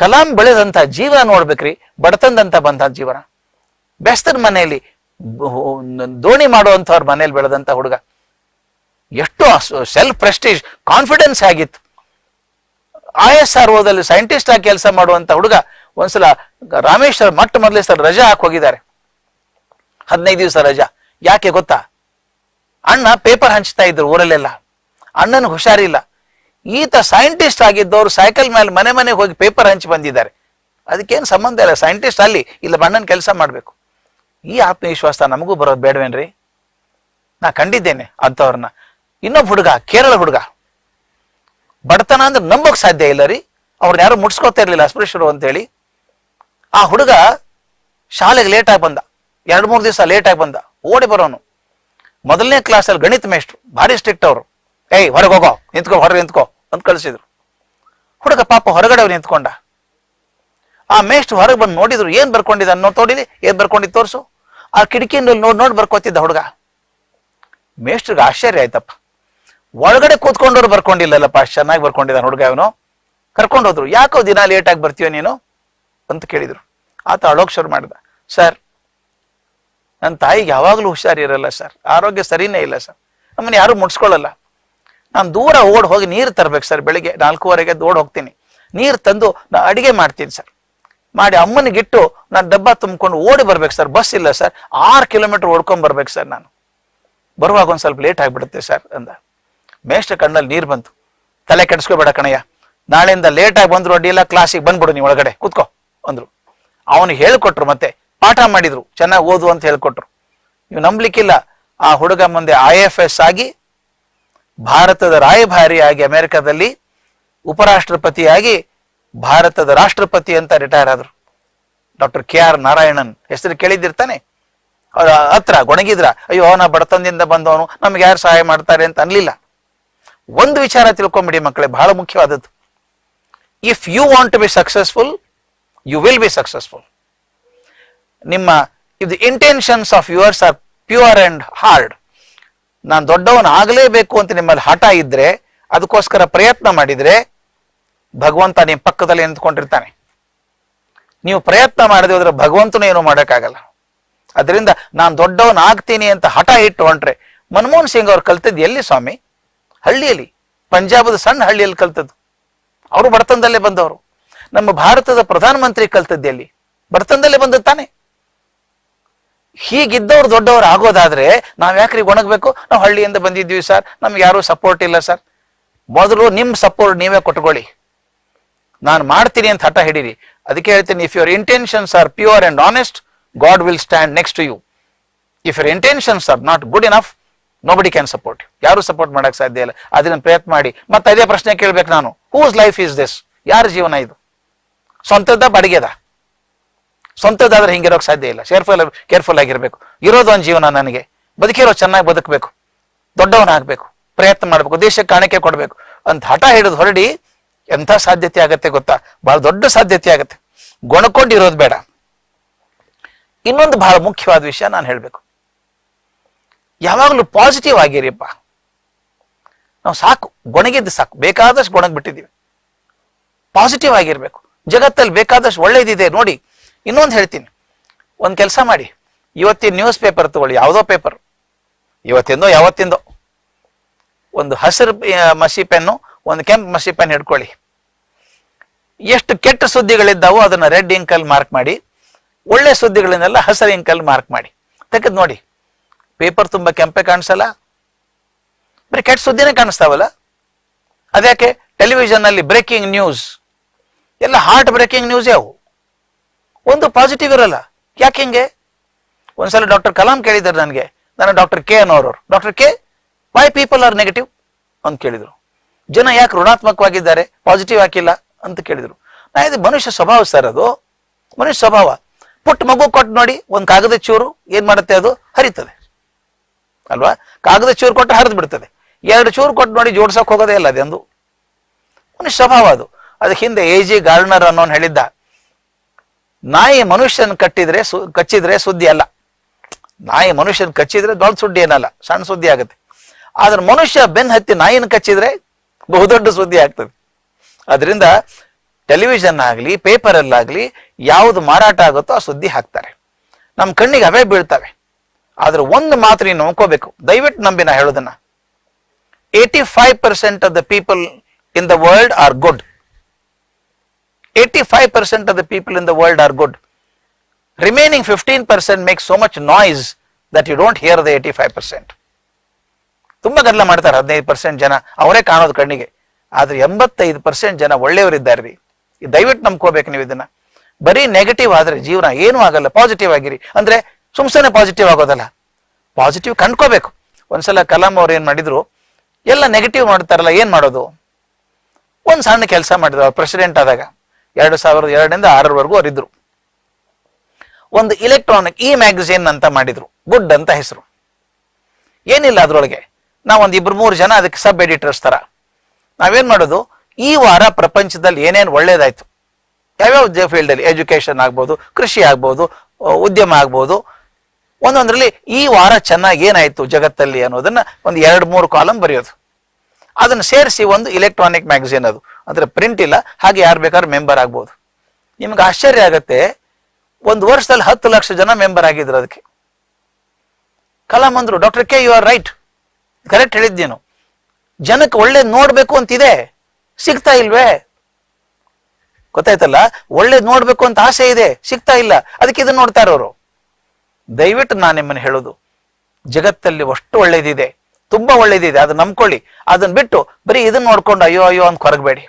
ಕಲಾಂ ಬೆಳೆದಂತ ಜೀವನ ನೋಡ್ಬೇಕ್ರಿ, ಬಡತನದಂತ ಬಂದ ಜೀವನ. ಬೆಸ್ತನ ಮನೆಯಲ್ಲಿ ದೋಣಿ ಮಾಡುವಂತವ್ರ ಮನೇಲಿ ಬೆಳೆದಂತ ಹುಡುಗ. ಎಷ್ಟು ಸೆಲ್ಫ್ ಪ್ರೆಸ್ಟೀಜ್ ಕಾನ್ಫಿಡೆನ್ಸ್ ಆಗಿತ್ತು. ಐ ಎಸ್ ಆರ್ ಓದಲ್ಲಿ ಸೈಂಟಿಸ್ಟ್ ಆಗಿ ಕೆಲಸ ಮಾಡುವಂತ ಹುಡುಗ, ಒಂದ್ಸಲ ರಾಮೇಶ್ವರ ಮೊಟ್ಟ ಮೊದಲೇ ಸಲ ರಜಾ ಹಾಕಿ ಹೋಗಿದ್ದಾರೆ. ಹದಿನೈದು ದಿವಸ ರಜಾ. ಯಾಕೆ ಗೊತ್ತಾ? ಅಣ್ಣ ಪೇಪರ್ ಹಂಚ್ತಾ ಇದ್ರು ಊರಲ್ಲೆಲ್ಲ. ಅಣ್ಣನ ಹುಷಾರಿಲ್ಲ. ಈತ ಸೈಂಟಿಸ್ಟ್ ಆಗಿದ್ದವರು ಸೈಕಲ್ ಮೇಲೆ ಮನೆ ಮನೆಗೆ ಹೋಗಿ ಪೇಪರ್ ಹಂಚಿ ಬಂದಿದ್ದಾರೆ. ಅದಕ್ಕೇನು ಸಂಬಂಧ ಇಲ್ಲ ಸೈಂಟಿಸ್ಟ್ ಅಲ್ಲಿ ಇಲ್ಲ ಬಣ್ಣನ ಕೆಲಸ ಮಾಡಬೇಕು. ಈ ಆತ್ಮವಿಶ್ವಾಸ ನಮಗೂ ಬರೋದು ಬೇಡವೇನ್ರಿ? ನಾ ಕಂಡಿದ್ದೇನೆ ಅಂಥವ್ರನ್ನ. ಇನ್ನೊಬ್ಬ ಹುಡುಗ, ಕೇರಳ ಹುಡುಗ. ಬಡತನ ಅಂದ್ರೆ ನಂಬಕ್ ಸಾಧ್ಯ ಇಲ್ಲ ರೀ. ಅವ್ರನ್ನ ಯಾರು ಮುಟ್ಸ್ಕೊತಾ ಇರ್ಲಿಲ್ಲ, ಅಸ್ಪೃಶ್ಯರು ಅಂತೇಳಿ. ಆ ಹುಡುಗ ಶಾಲೆಗೆ ಲೇಟಾಗಿ ಬಂದ. ಎರಡು ಮೂರು ದಿವಸ ಲೇಟಾಗಿ ಬಂದ. ಓಡಿ ಬರೋನು. ಮೊದಲನೇ ಕ್ಲಾಸಲ್ಲಿ ಗಣಿತ ಮೇಷ್ಟ್ರು, ಭಾರಿ ಸ್ಟ್ರಿಕ್ಟ್ ಅವರು. ಏಯ್, ಹೊರಗೆ ಹೋಗೋ. ನಿಂತ್ಕೋ, ಹೊರಗೆ ನಿಂತ್ಕೋ. ಅಂತ ಕಳಿಸಿದ್ರು. ಹುಡುಗ ಪಾಪ ಹೊರಗಡೆ ಅವ್ರು ನಿಂತ್ಕೊಂಡ. ಆ ಮೇಷ್ಟ್ ಹೊರಗೆ ಬಂದು ನೋಡಿದ್ರು, ಏನ್ ಬರ್ಕೊಂಡಿದ್ದ ಅನ್ನೋ ತೋಡಿಲಿ, ಏನ್ ಬರ್ಕೊಂಡಿದ್ ತೋರ್ಸು. ಆ ಕಿಟಕಿಯಿಂದ ನೋಡಿ ನೋಡಿ ಬರ್ಕೋತಿದ್ದ ಹುಡುಗ. ಮೇಷ್ಟ್ರಿಗೆ ಆಶ್ಚರ್ಯ ಆಯ್ತಪ್ಪ. ಒಳಗಡೆ ಕೂತ್ಕೊಂಡವ್ರು ಬರ್ಕೊಂಡಿಲ್ಲಲ್ಲಪ್ಪ, ಚೆನ್ನಾಗಿ ಬರ್ಕೊಂಡಿದ್ದ ಹುಡುಗ ಅವನು. ಕರ್ಕೊಂಡು ಹೋದ್ರು. ಯಾಕೋ ದಿನ ಲೇಟಾಗಿ ಬರ್ತೀಯೋ ನೀನು? ಅಂತ ಕೇಳಿದ್ರು. ಆತ ಅಳೋಕ್ ಶುರು ಮಾಡಿದ. ಸರ್ ನನ್ನ ತಾಯಿಗೆ ಯಾವಾಗಲೂ ಹುಷಾರಿರಲ್ಲ ಸರ್. ಆರೋಗ್ಯ ಸರಿನೇ ಇಲ್ಲ ಸರ್. ನಮ್ಮನ್ನ ಯಾರು ಮುಟ್ಸ್ಕೊಳ್ಳಲ್ಲ. ನಾನು ದೂರ ಓಡ್ ಹೋಗಿ ನೀರು ತರ್ಬೇಕು ಸರ್ ಬೆಳಿಗ್ಗೆ ನಾಲ್ಕೂವರೆಗೆ ಓಡ್ ಹೋಗ್ತೀನಿ. ನೀರು ತಂದು ನಾ ಅಡಿಗೆ ಮಾಡ್ತೀನಿ ಸರ್. ಮಾಡಿ ಅಮ್ಮನಿಗಿಟ್ಟು ನಾನು ಡಬ್ಬ ತುಂಬಿಕೊಂಡು ಓಡಿ ಬರ್ಬೇಕು ಸರ್. ಬಸ್ ಇಲ್ಲ ಸರ್. ಆರು ಕಿಲೋಮೀಟರ್ ಓಡ್ಕೊಂಡ್ ಬರ್ಬೇಕು ಸರ್ ನಾನು. ಬರುವಾಗ ಒಂದ್ ಸ್ವಲ್ಪ ಲೇಟ್ ಆಗಿಬಿಡುತ್ತೆ ಸರ್ ಅಂದ. ಮೇಷ್ಟ್ರ ಕಣ್ಣಲ್ಲಿ ನೀರು ಬಂತು. ತಲೆ ಕೆಡಿಸ್ಕೋಬೇಡ ಕಣಯ್ಯ. ನಾಳೆಯಿಂದ ಲೇಟ್ ಆಗಿ ಬಂದ್ರು ಅಡ್ಡಿಲ್ಲ ಕ್ಲಾಸಿಗೆ ಬಂದ್ಬಿಡು ನೀವು ಒಳಗಡೆ. ಕೂತ್ಕೋ ಅಂದ್ರು. ಅವನು ಹೇಳ್ಕೊಟ್ರು ಮತ್ತೆ. ಪಾಠ ಮಾಡಿದ್ರು. ಚೆನ್ನಾಗಿ ಓದು ಅಂತ ಹೇಳ್ಕೊಟ್ರು. ನೀವು ನಂಬ್ಲಿಕ್ಕಿಲ್ಲ. ಆ ಹುಡುಗ ಮುಂದೆ ಐ ಎಫ್ ಎಸ್ ಆಗಿ ಭಾರತದ ರಾಯಭಾರಿಯಾಗಿ ಅಮೆರಿಕದಲ್ಲಿ ಉಪರಾಷ್ಟ್ರಪತಿಯಾಗಿ ಭಾರತದ ರಾಷ್ಟ್ರಪತಿ ಅಂತ ರಿಟೈರ್ ಆದ್ರು. Doctor K R Narayanan. ಹೆಸರು ಕೇಳಿದ್ದಿರ್ತಾನೆ? ಅವ್ರ ಹತ್ರ ಗೊಣಗಿದ್ರ, ಅಯ್ಯೋ, ಅವನ ಬಡತನದಿಂದ ಬಂದವನು, ನಮ್ಗೆ ಯಾರು ಸಹಾಯ ಮಾಡ್ತಾರೆ ಅಂತ ಅನ್ಲಿಲ್ಲ. ಒಂದು ವಿಚಾರ ತಿಳ್ಕೊಂಬಿಡಿ ಮಕ್ಕಳೇ, ಬಹಳ ಮುಖ್ಯವಾದದ್ದು. If you want to be successful you will be successful ನಿಮ್ಮ, ಇದು intentions of yours are pure and hard ನಾನು ದೊಡ್ಡವನು ಆಗಲೇಬೇಕು ಅಂತ ನಿಮ್ಮಲ್ಲಿ ಹಠ ಇದ್ರೆ ಅದಕ್ಕೋಸ್ಕರ ಪ್ರಯತ್ನ ಮಾಡಿದ್ರೆ ಭಗವಂತ ನಿಮ್ಮ ಪಕ್ಕದಲ್ಲಿ ನಿಂತ್ಕೊಂಡಿರ್ತಾನೆ. ನೀವು ಪ್ರಯತ್ನ ಮಾಡಿದ್ರೆ ಹೋದ್ರೆ ಭಗವಂತನು ಏನು ಮಾಡೋಕ್ಕಾಗಲ್ಲ. ಅದರಿಂದ ನಾನು ದೊಡ್ಡವನ್ ಆಗ್ತೀನಿ ಅಂತ ಹಠ ಇಟ್ಟು ಹೊಂಟ್ರೆ ಮನಮೋಹನ್ ಸಿಂಗ್ ಅವ್ರು ಕಲ್ತದ್ದು ಎಲ್ಲಿ ಸ್ವಾಮಿ? ಹಳ್ಳಿಯಲ್ಲಿ, ಪಂಜಾಬದ ಸಣ್ಣ ಹಳ್ಳಿಯಲ್ಲಿ ಕಲ್ತದ್ದು. ಅವರು ಬಡತನದಲ್ಲೇ ಬಂದವರು. ನಮ್ಮ ಭಾರತದ ಪ್ರಧಾನಮಂತ್ರಿ ಕಲ್ತದ್ದು ಎಲ್ಲಿ? ಬಡತನದಲ್ಲೇ ಬಂದದ್ದು ತಾನೆ ಹೀಗಿದ್ದವ್ರು ದೊಡ್ಡವರು ಆಗೋದಾದ್ರೆ ನಾವು ಯಾಕ್ರಿ ಒಣಗಬೇಕು ನಾವು ಹಳ್ಳಿಯಿಂದ ಬಂದಿದ್ವಿ ಸರ್. ನಮ್ಗೆ ಯಾರು ಸಪೋರ್ಟ್ ಇಲ್ಲ ಸರ್. ಮೊದಲು ನಿಮ್ ಸಪೋರ್ಟ್ ನೀವೇ ಕೊಟ್ಕೊಳ್ಳಿ. ನಾನು ಮಾಡ್ತೀನಿ ಅಂತ ಹಠ ಹಿಡೀರಿ. ಅದಕ್ಕೆ ಹೇಳ್ತೀನಿ if your intentions are pure and honest God will stand next to you if your intentions are not good enough nobody can support ಯಾರು ಸಪೋರ್ಟ್ ಮಾಡಕ್ ಸಾಧ್ಯ ಇಲ್ಲ. ಅದನ್ನ ಪ್ರಯತ್ನ ಮಾಡಿ. ಮತ್ತೆ ಅದೇ ಪ್ರಶ್ನೆ ಕೇಳ್ಬೇಕು ನಾನು. ಹೂಸ್ ಲೈಫ್ ಇಸ್ ದಿಸ್ ಯಾರ ಜೀವನ ಇದು? ಸ್ವಂತದ ಬಾಡಿಗೆದ? ಸ್ವಂತದಾದ್ರೆ ಹಿಂಗಿರೋಕ್ ಸಾಧ್ಯ ಇಲ್ಲ. ಕೇರ್ಫುಲ್ ಕೇರ್ಫುಲ್ ಆಗಿರ್ಬೇಕು. ಇರೋದು ಒಂದು ಜೀವನ ನನಗೆ. ಬದುಕಿರೋ ಚೆನ್ನಾಗಿ ಬದುಕಬೇಕು. ದೊಡ್ಡವನಾಗಬೇಕು. ಪ್ರಯತ್ನ ಮಾಡಬೇಕು. ದೇಶಕ್ಕೆ ಕಾಣಿಕೆ ಕೊಡಬೇಕು. ಅಂತ ಹಠ ಹಿಡಿದು ಹೊರಡಿ ಎಂಥ ಸಾಧ್ಯತೆ ಆಗತ್ತೆ ಗೊತ್ತಾ? ಬಹಳ ದೊಡ್ಡ ಸಾಧ್ಯತೆ ಆಗತ್ತೆ. ಗೊಣಕೊಂಡಿರೋದು ಬೇಡ. ಇನ್ನೊಂದು ಬಹಳ ಮುಖ್ಯವಾದ ವಿಷಯ ನಾನು ಹೇಳಬೇಕು. ಯಾವಾಗಲೂ ಪಾಸಿಟಿವ್ ಆಗಿರಿಪ್ಪ. ನಾವು ಸಾಕು. ಗೊಣಗಿದ್ದು ಸಾಕು. ಬೇಕಾದಷ್ಟು ಗೊಣಗ್ಬಿಟ್ಟಿದ್ದೀವಿ ಪಾಸಿಟಿವ್ ಆಗಿರ್ಬೇಕು. ಜಗತ್ತಲ್ಲಿ ಬೇಕಾದಷ್ಟು ಒಳ್ಳೇದಿದೆ. ನೋಡಿ ಇನ್ನೊಂದು ಹೇಳ್ತೀನಿ. ಒಂದು ಕೆಲಸ ಮಾಡಿ. ಇವತ್ತಿನ ನ್ಯೂಸ್ ಪೇಪರ್ ತಗೊಳ್ಳಿ. ಯಾವುದೋ ಪೇಪರ್ ಇವತ್ತಿಂದೋ, ಯಾವತ್ತಿಂದೋ. ಒಂದು ಹಸಿರು ಮಸಿ ಪೆನ್ನು, ಒಂದು ಕೆಂಪು ಮಸಿ ಪೆನ್ ಹಿಡ್ಕೊಳ್ಳಿ. ಎಷ್ಟು ಕೆಟ್ಟ ಸುದ್ದಿಗಳಿದ್ದಾವೋ ಅದನ್ನ ರೆಡ್ ಇಂಕಲ್ಲಿ ಮಾರ್ಕ್ ಮಾಡಿ. ಒಳ್ಳೆ ಸುದ್ದಿಗಳನ್ನೆಲ್ಲ ಹಸಿರು ಇಂಕಲ್ಲಿ ಮಾರ್ಕ್ ಮಾಡಿ. ತೆಗೆದು ನೋಡಿ. ಪೇಪರ್ ತುಂಬಾ ಕೆಂಪೆ ಕಾಣಿಸಲ್ಲ. ಬರೀ ಕೆಟ್ಟ ಸುದ್ದಿನೇ ಕಾಣಿಸ್ತಾವಲ್ಲ. ಅದ್ಯಾಕೆ? ಟೆಲಿವಿಷನ್ ಅಲ್ಲಿ ಬ್ರೇಕಿಂಗ್ ನ್ಯೂಸ್ ಎಲ್ಲ ಹಾರ್ಟ್ ಬ್ರೇಕಿಂಗ್ ನ್ಯೂಸ್ ಯಾವು? ಒಂದು ಪಾಸಿಟಿವ್ ಇರಲ್ಲ. ಯಾಕೆ ಹಿಂಗೆ? ಒಂದ್ಸಲ ಡಾಕ್ಟರ್ ಕಲಾಂ ಕೇಳಿದ್ದಾರೆ ನನಗೆ. ನಾನು ಡಾಕ್ಟರ್ ಕೆ ಅನ್ನೋರು doctor K why people are negative ಅಂತ ಕೇಳಿದ್ರು. ಜನ ಯಾಕೆ ಋಣಾತ್ಮಕವಾಗಿದ್ದಾರೆ? ಪಾಸಿಟಿವ್ ಹಾಕಿಲ್ಲ ಅಂತ ಕೇಳಿದ್ರು. ನಾ ಇದು ಮನುಷ್ಯ ಸ್ವಭಾವ ಸರ್ ಅದು. ಮನುಷ್ಯ ಸ್ವಭಾವ. ಪುಟ್ಟ ಮಗು ಕೊಟ್ಟು ನೋಡಿ, ಒಂದು ಕಾಗದ ಚೂರು, ಏನ್ ಮಾಡುತ್ತೆ ಅದು? ಹರಿತದೆ. ಅಲ್ವಾ? ಕಾಗದ ಚೂರು ಕೊಟ್ಟು ಹರಿದು ಬಿಡ್ತದೆ. ಎರಡು ಚೂರು ಕೊಟ್ಟು ನೋಡಿ ಜೋಡ್ಸಕ್ ಹೋಗೋದೇ ಇಲ್ಲ ಅದೆಂದು. ಮನುಷ್ಯ ಸ್ವಭಾವ ಅದು. ಅದಕ್ಕೆ ಹಿಂದೆ ಎ ಜಿ ಗಾರ್ಡ್ನರ್ ಅನ್ನೋನ್ ಹೇಳಿದ್ದ. ನಾಯಿ ಮನುಷ್ಯನ್ ಕಟ್ಟಿದ್ರೆ ಕಚ್ಚಿದ್ರೆ ಸುದ್ದಿ ಅಲ್ಲ. ನಾಯಿ ಮನುಷ್ಯನ ಕಚ್ಚಿದ್ರೆ ದೊಡ್ಡ ಸುದ್ದಿ ಏನಲ್ಲ, ಸಣ್ಣ ಸುದ್ದಿ ಆಗುತ್ತೆ. ಆದ್ರೆ ಮನುಷ್ಯ ಬೆನ್ ಹತ್ತಿ ನಾಯಿನ ಕಚ್ಚಿದ್ರೆ ಬಹುದೊಡ್ಡ ಸುದ್ದಿ ಆಗ್ತದೆ. ಅದರಿಂದ ಟೆಲಿವಿಷನ್ ಆಗಲಿ ಪೇಪರಲ್ಲಾಗಲಿ ಯಾವುದು ಮಾರಾಟ ಆಗುತ್ತೋ ಆ ಸುದ್ದಿ ಹಾಕ್ತಾರೆ. ನಮ್ಮ ಕಣ್ಣಿಗೆ ಅವೇ ಬೀಳ್ತವೆ. ಆದ್ರೆ ಒಂದು ಮಾತ್ರ ನೀನು ನಂಬ್ಕೋಬೇಕು ದಯವಿಟ್ಟು ನಂಬಿ ನಾ ಹೇಳೋದನ್ನ. Eighty five percent of the people in the world are good eighty five percent of the people in the world are good remaining fifteen percent make so much noise that you don't hear the eighty five percent ತುಂಬಾ ಗದ್ದಲ ಮಾಡ್ತಾರೆ, ಹದಿನೈದು percent ಜನ. ಅವರೇ ಕಾಣೋದು ಕಣ್ಣಿಗೆ. ಆದ್ರೆ ಎಂಬತ್ತೈದು ಪರ್ಸೆಂಟ್ ಜನ ಒಳ್ಳೆಯವರಿದ್ದಾರೆ ರೀ ದಯವಿಟ್ಟು ನಂಬ್ಕೋಬೇಕು ನೀವು ಇದನ್ನ. ಬರೀ ನೆಗೆಟಿವ್ ಆದ್ರೆ ಜೀವನ ಏನೂ ಆಗಲ್ಲ. ಪಾಸಿಟಿವ್ ಆಗಿರಿ. ಅಂದ್ರೆ ಸುಮ್ಸನೆ ಪಾಸಿಟಿವ್ ಆಗೋದಲ್ಲ. ಪಾಸಿಟಿವ್ ಕಂಡ್ಕೋಬೇಕು. ಒಂದ್ಸಲ ಕಲಾಂ ಅವ್ರು ಏನ್ ಮಾಡಿದ್ರು? ಎಲ್ಲ ನೆಗೆಟಿವ್ ಮಾಡ್ತಾರಲ್ಲ ಏನ್ ಮಾಡೋದು? ಒಂದ್ ಸಣ್ಣ ಕೆಲಸ ಮಾಡಿದ್ರು. ಪ್ರೆಸಿಡೆಂಟ್ ಆದಾಗ. ಎರಡು ಸಾವಿರದ ಎರಡರಿಂದ ಆರರವರೆಗೂ ಅವರಿದ್ರು. ಒಂದು ಇಲೆಕ್ಟ್ರಾನಿಕ್ ಇ ಮ್ಯಾಗಝಿನ್ ಅಂತ ಮಾಡಿದ್ರು. ಗುಡ್ ಅಂತ ಹೆಸರು. ಏನಿಲ್ಲ ಅದರೊಳಗೆ. ನಾವು ಒಂದ್ ಇಬ್ರು ಮೂರು ಜನ ಅದಕ್ಕೆ ಸಬ್ ಎಡಿಟರ್ಸ್ ತರ. ನಾವೇನ್ ಮಾಡೋದು? ಈ ವಾರ ಪ್ರಪಂಚದಲ್ಲಿ ಏನೇನು ಒಳ್ಳೇದಾಯ್ತು? ಯಾವ್ಯಾವ ಫೀಲ್ಡ್ ಅಲ್ಲಿ ಎಜುಕೇಶನ್ ಆಗ್ಬೋದು, ಕೃಷಿ ಆಗ್ಬೋದು ಉದ್ಯಮ ಆಗ್ಬೋದು. ಒಂದೊಂದರಲ್ಲಿ ಈ ವಾರ ಚೆನ್ನಾಗಿ ಏನಾಯ್ತು ಜಗತ್ತಲ್ಲಿ ಅನ್ನೋದನ್ನ ಒಂದು ಎರಡು ಮೂರು ಕಾಲಮ್ ಬರೆಯೋದು. ಅದನ್ನ ಸೇರಿಸಿ ಒಂದು ಇಲೆಕ್ಟ್ರಾನಿಕ್ ಮ್ಯಾಗಝೀನ್ ಅದು. ಅಂದ್ರೆ ಪ್ರಿಂಟ್ ಇಲ್ಲ, ಹಾಗೆ ಯಾರು ಬೇಕಾದ್ರೂ ಮೆಂಬರ್ ಆಗ್ಬೋದು. ನಿಮ್ಗೆ ಆಶ್ಚರ್ಯ ಆಗತ್ತೆ, ಒಂದು ವರ್ಷದಲ್ಲಿ ಹತ್ತು ಲಕ್ಷ ಜನ ಮೆಂಬರ್ ಆಗಿದ್ರು ಅದಕ್ಕೆ. ಕಲಾಂ ಅಂದ್ರು doctor K you are right correct ಹೇಳಿದ್ದೇನು ಜನಕ್ಕೆ ಒಳ್ಳೇದ್ ನೋಡ್ಬೇಕು ಅಂತಿದೆ. ಸಿಗ್ತಾ ಇಲ್ವೇ? ಗೊತ್ತಾಯ್ತಲ್ಲ? ಒಳ್ಳೆ ನೋಡ್ಬೇಕು ಅಂತ ಆಸೆ ಇದೆ, ಸಿಗ್ತಾ ಇಲ್ಲ. ಅದಕ್ಕೆ ಇದನ್ನ ನೋಡ್ತಾ ಇರೋರು. ದಯವಿಟ್ಟು ನಾನು ನಿಮ್ಮನ್ನು ಹೇಳೋದು. ಜಗತ್ತಲ್ಲಿ ಅಷ್ಟು ಒಳ್ಳೇದಿದೆ. ತುಂಬಾ ಒಳ್ಳೇದಿದೆ. ಅದನ್ನ ನಂಬ್ಕೊಳ್ಳಿ. ಅದನ್ನ ಬಿಟ್ಟು ಬರೀ ಇದನ್ನ ನೋಡ್ಕೊಂಡು ಅಯ್ಯೋ ಅಯ್ಯೋ ಅಂತ ಕೊರಗಬೇಡಿ.